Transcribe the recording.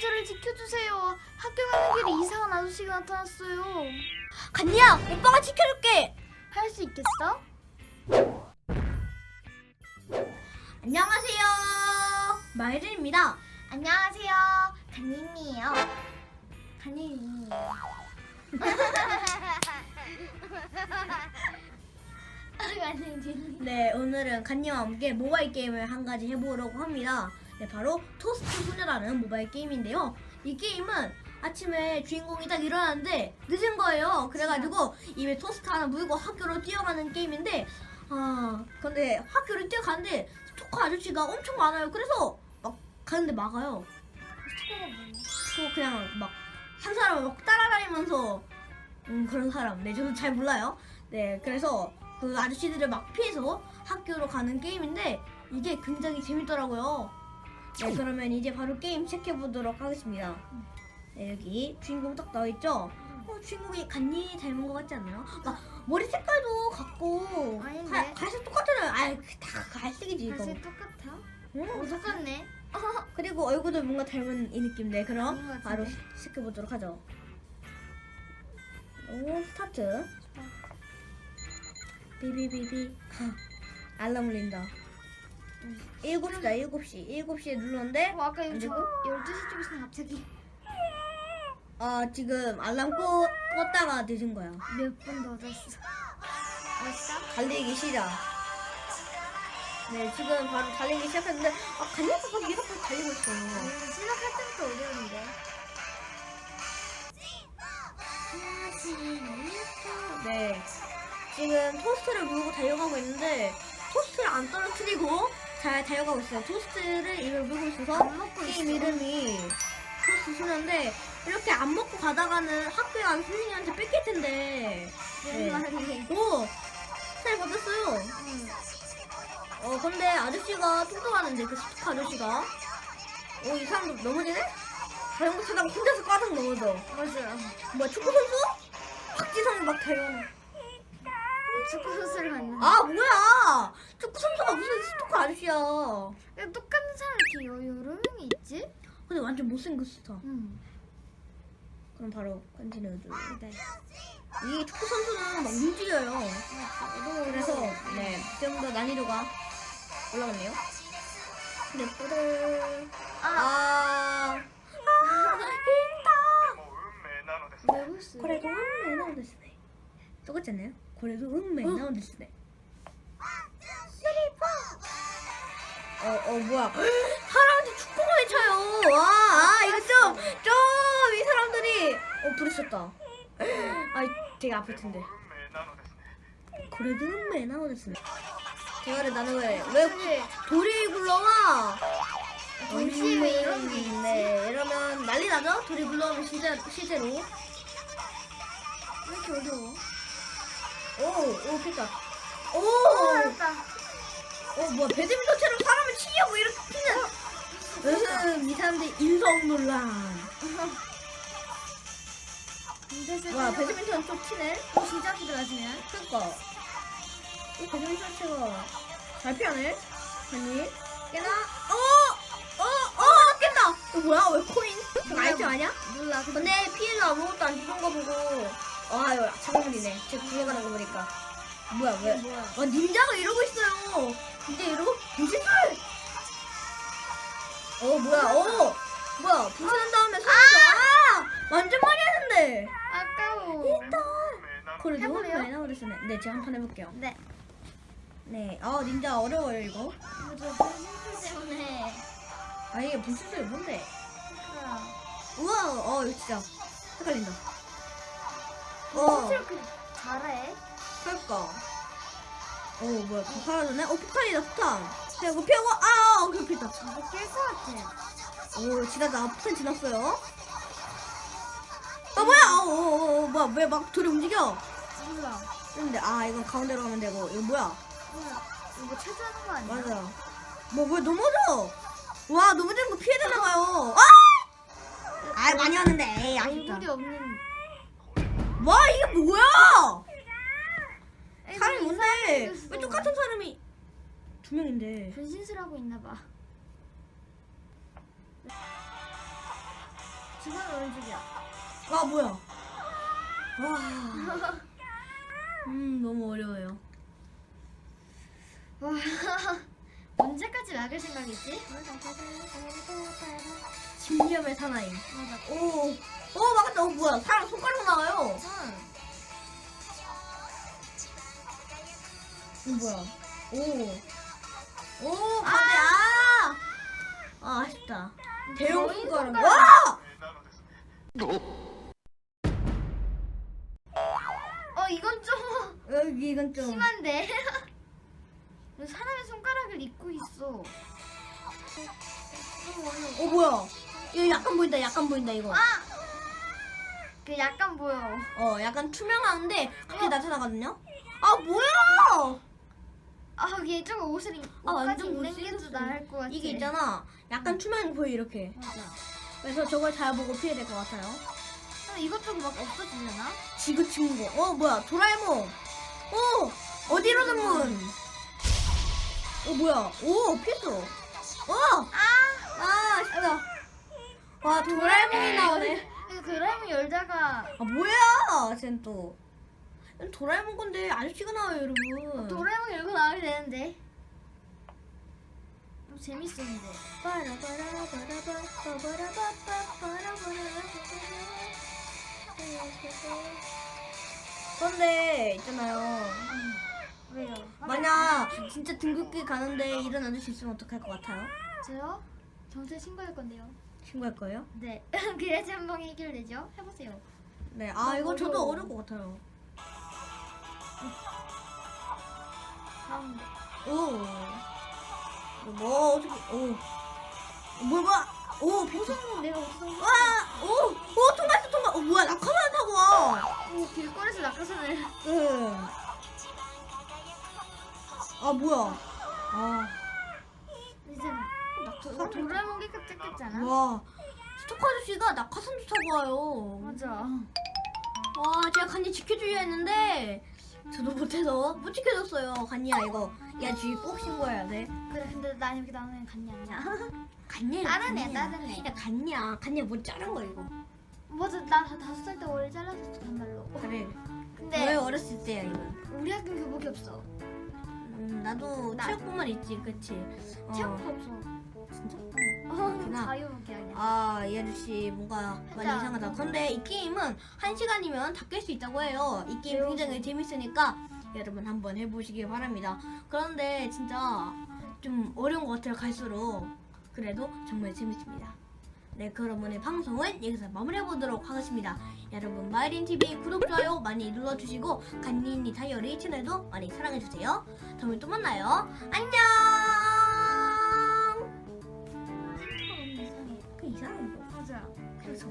저를 지켜주세요. 학교 가는 길에 이상한 아저씨가 나타났어요. 간니야, 오빠가 지켜줄게. 할 수 있겠어? 안녕하세요. 마이린입니다. 안녕하세요. 간님이에요. 간님이에요. 간님. 네, 오늘은 간니와 함께 모바일 게임을 한 가지 해보려고 합니다. 네, 바로 토스트 소녀라는 모바일 게임인데요. 이 게임은 아침에 주인공이 딱 일어나는데 늦은 거예요. 그래가지고 입에 토스트 하나 물고 학교로 뛰어가는 게임인데, 아, 근데 학교를 뛰어가는데 스토커 아저씨가 엄청 많아요. 그래서 막 가는데 막아요. 또 그냥 막 한 사람을 막 따라다니면서 음, 그런 사람. 네, 저도 잘 몰라요. 네, 그래서 그 아저씨들을 막 피해서 학교로 가는 게임인데 이게 굉장히 재밌더라고요. 네, 그러면 이제 바로 게임 시작해 보도록 하겠습니다. 네, 여기 주인공 딱 나와 있죠. 어, 주인공이 간니 닮은 것 같지 않나요? 막 머리 색깔도 같고 아닌데. 갈- 갈색 똑같잖아요. 아, 다 갈색이지 이거. 갈색 똑같아? 응. 어, 똑같네. 그리고 얼굴도 뭔가 닮은 이 느낌. 네, 그럼 아닌 것 같은데. 바로 시작해 보도록 하죠. 오, 스타트. 비비비비. 하, 알람 울린다. 7시다, 7시. 7시에 눌렀는데, 어, 아까 안저 되고? 12시 쪽에서 갑자기 아, 지금 알람 꺼, 껐다가 늦은 거야. 몇 분 더 잤어. 벌써? 달리기 시작. 네, 지금 바로 달리기 시작했는데, 아, 간녀가 막 이렇게 달리고 있어요. 음, 시작할 때부터 어려운데. 네. 지금 토스트를 물고 달려가고 있는데 토스트를 안 떨어뜨리고 잘 달려가고 있어요. 토스트를 입에 물고 있어서 안 먹고 게임 있어. 이름이 토스트 소녀인데 이렇게 안 먹고 가다가는 학교에 간 선생님한테 뺏길 텐데 네. 말이? 오! 잘 받았어요. 응. 어 근데 아저씨가 똑똑하는데 그 스토커 아저씨가 오 이 사람 넘어지네? 자전거 타다가 혼자서 까닥 넘어져. 맞아. 뭐야 축구 선수? 박지성이 막 달려오네. 축구 선수를 만나. 아 뭐야 축구 선수가 무슨 스토커 아저씨야 야, 똑같은 사람 이렇게 여, 여러 명이 있지? 근데 완전 못생겼어 응. 그럼 바로 컨티뉴 해줘 네. 이 축구 선수는 막 움직여요 너무 그래서 어려워. 네좀 더 난이도가 올라갔네요 네 뿌들 아, 아 힘다 運命なのです 왜 벌써? これが運命なんですね똑같지 않나 그래서 음메 나온 데스 네 어, 어, 뭐야. 사람들 축구공에 쳐요. 와, 아, 이거 좀, 좀, 이 사람들이. 어, 부르셨다. 아이, 되게 아플 텐데. 그래도 음메 나오네스 대화를 나누네. 왜 돌이 굴러와? 동심이 이런 게 있네. 이러면 난리 나죠? 돌이 굴러오면 실제, 실제로. 왜 이렇게 어려워? 오, 오, 됐다. 오! 어. 어, 뭐야, 배드민턴처럼 사람을 치려고 이렇게 피는. 음, 이 사람들 인성 논란. 와, 배드민턴 좀 치네? 진짜 들어가시면 그니까. 이 배드민턴 치가 잘 피하네? 아니, 깨나? 어! 어! 어! 깼다! 이거 뭐야? 왜 코인? 이거 아이템 아니야? 몰라. 근데 피해는 아무것도 안. 아 이거 창문이네. 제가 구해가는 거 보니까. 뭐야 왜? 뭐야? 와 닌자가 이러고 있어요. 닌자 이러고 부시풀. 어 뭐야? 어 뭐야? 부수는 다음에 아! 사. 아! 완전 많이 했는데. 아까워. 일단. 그래도 해보래요? 마이너로 쓰네. 네 제가 한 판 해볼게요. 네. 네. 아 닌자 어려워요 이거. 이거 부시풀 때문에. 아 이게 부시풀이 뭔데? 우와 어 이거 진짜 헷갈린다. 어, 분신술 이렇게 잘해? 그럴까. 어, 뭐야, 더 사라졌네? 어, 폭탄이다, 폭탄. 자, 이거 피하고, 아, 어, 그렇게 했다. 이거 깰것 같아. 오, 지나다, 폭탄 지났어요. 아, 뭐야, 어, 어, 어, 어, 뭐야, 왜 막 돌이 움직여? 몰라. 근데, 아, 이건 가운데로 가면 되고, 이거 뭐야? 몰라. 이거 체조하는 거 아니야? 맞아. 뭐, 왜 넘어져? 와, 넘어지는 거 피해야 되나봐요. 아! 아, 많이 왔는데, 에이, 아쉽다. 얼굴이 없는. 와, 이게 뭐야? 사람이 뭔데? 왜. 똑같은 사람이 두 명인데? 분신술 하고 있나 봐. 지금 오른쪽이야. 아 뭐야? 와. 음 너무 어려워요. 와, 언제까지 막을 생각이지? 진념의 사나이. 맞아. 오, 오 막았다. 어 뭐야? 사람 손가락 나와요. 응. 이 뭐야? 오, 오, 가네. 아, 아, 아쉽다. 대형 손가락. 와! 어 이건 좀 여기 이건 좀. 심한데. 사람의 손가락을 입고 있어? 어 뭐야? 이거 약간 보인다. 약간 보인다 이거. 아! 그 약간 보여. 어 약간 투명한데 그게 나타나거든요. 아 뭐야? 아, 얘 저거 옷을 입, 아, 완전 입는 못생겼어. 게더 나을 것 같아. 이게 있잖아. 약간 투명해 보여 이렇게. 맞아. 그래서 저걸 잘 보고 피해야 될 것 같아요. 그럼 이것저것 막 없어지려나? 지그친 거. 어 뭐야? 도라에몽. 어 어디로든 문. 어 뭐야? 오 피했어. 어. 아! 아 진짜. 와 도라에몽이 나오네. 이거 도라에몽 열다가 아 뭐야? 쟨 또. 도라에몽 건데 아저씨가 나와요 여러분. 도라에몽 열고 나와야 되는데. 좀 재밌었는데. 그런데 있잖아요. 왜요? 만약 진짜 등급기 가는데 이런 아저씨 있으면 어떡할 것 같아요? 저요? 정세 신고할 건데요. 신고할 거예요? 네. 그래야지 한 방에 해결되죠. 해보세요. 네. 아 이거 저도. 어려울 것 같아요. 다음. 오. 뭐 어떻게? 오. 뭐야 뭐야? 오 빙수. 우선 내가 우선 와. 오. 오 통과했어 통과. 어 뭐야 낙하산 타고 와. 오 길거리에서 낙하산을. 응. 아 뭐야? 아. 도, 도라에몽 깨끗했잖아. 와. 스토커 아저씨가 낙하산도 타고 와요. 맞아. 와 제가 간이 지켜줘야 했는데 저도 못해서 못 지켜줬어요 간이야 이거 야 주위 꼭 신고해야 돼 그래 근데 나 이렇게 나오는 간이 아니야. 간이야 다른 애, 다른 애. 야 간이야 간이야 못 자른 거 이거 맞아 나 다 다섯 살때 원래 잘랐었어 단발로. 그래 근데 왜 어렸을 때야 이거 우리 학교 교복이 없어. 음, 나도 나- 체육복만 있지 그치 어, 체육복 없어. 진짜? 어, 그렇구나. 자유복이 아니야. 아이 아저씨 뭔가 많이. 이상하다. 근데 이 게임은 한 시간이면 다 깰 수 있다고 해요. 이 게임 매우 굉장히 재밌으니까 여러분 한번 해보시길 바랍니다. 그런데 진짜 좀 어려운 것 같아요 갈수록. 그래도 정말 재밌습니다. 네 그럼 오늘 방송은 여기서 마무리해보도록 하겠습니다. 여러분 마이린TV 구독, 좋아요 많이 눌러주시고 간니니 다이어리 채널도 많이 사랑해주세요. 다음에 또 만나요. 안녕 진짜 그래서